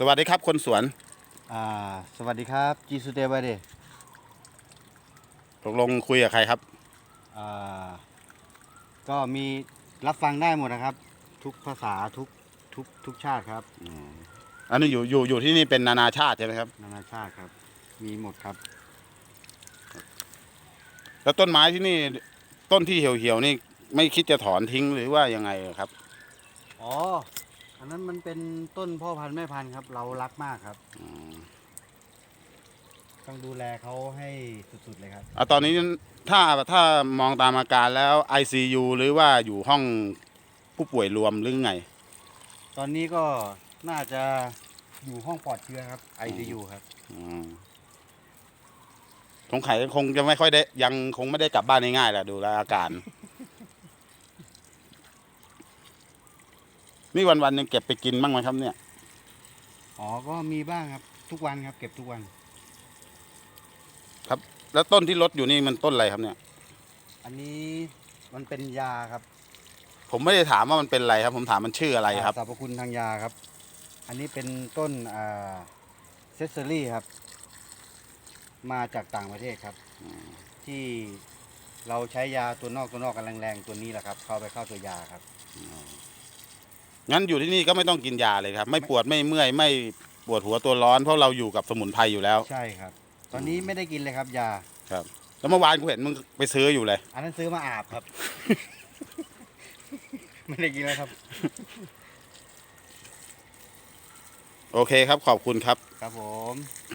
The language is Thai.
สวัสดีครับคนสวนอ่าสวัสดีครับจีสุเตบายเดตกลงคุยกับใครครับอ่าก็มีรับฟังได้หมดนะครับ ทุกภาษาทุกทุกทุกชาติครับอันนี้อยู่อยู่อยู่ที่นี่เป็นนานาชาติใช่ไหมครับ นานาชาติครับ มีหมดครับ แล้วต้นไม้ที่นี่ต้นที่เหี่ยวๆนี่ไม่คิดจะถอนทิ้งหรือว่ายังไงครับ อ๋อ อันนั้นมันเป็นต้นพ่อพันธุ์แม่พันธุ์ครับ เรารักมากครับอืมต้องดูแลเขาให้สุดๆเลยครับ อะตอนนี้ถ้าถ้ามองตามอาการแล้ว ICU หรือว่าอยู่ห้องผู้ป่วยรวมหรือไง ตอนนี้ก็น่าจะอยู่ห้องปลอดเชื้อครับ ICU ครับ อืมสงสัยคงจะไม่ค่อยได้ยังคงไม่ได้กลับบ้านง่ายๆแหละดูแลวอาการ นี่วันๆยังเก็บไปกินบ้างไหมครับเนี่ย อ๋อ ก็มีบ้างครับ ทุกวันครับ เก็บทุกวันแล้วต้นที่รดอยู่นี่มันต้นอะไรครับเนี่ย อันนี้มันเป็นยาครับ ผมไม่ได้ถามว่ามันเป็นอะไรครับ ผมถามมันชื่ออะไรครับสรรพคุณทางยาครับ อันนี้เป็นต้นเซสเซอรี่ครับ มาจากต่างประเทศครับ ที่เราใช้ยาตัวนอกตัวนอกกันแรงๆตัวนี้แหละครับ เข้าไปเข้าตัวยาครับ งั้นอยู่ที่นี่ก็ไม่ต้องกินยาเลยครับ ไม่ปวดไม่เมื่อยไม่ปวดหัวตัวร้อนเพราะเราอยู่กับสมุนไพรอยู่แล้ว ใช่ครับ ตอนนี้ไม่ได้กินเลยครับยาแล้วเมื่อวานกูเห็นมึงไปซื้ออยู่เลย อันนั้นซื้อมาอาบครับ ไม่ได้กินแล้วครับ โอเคครับขอบคุณครับ ครับผม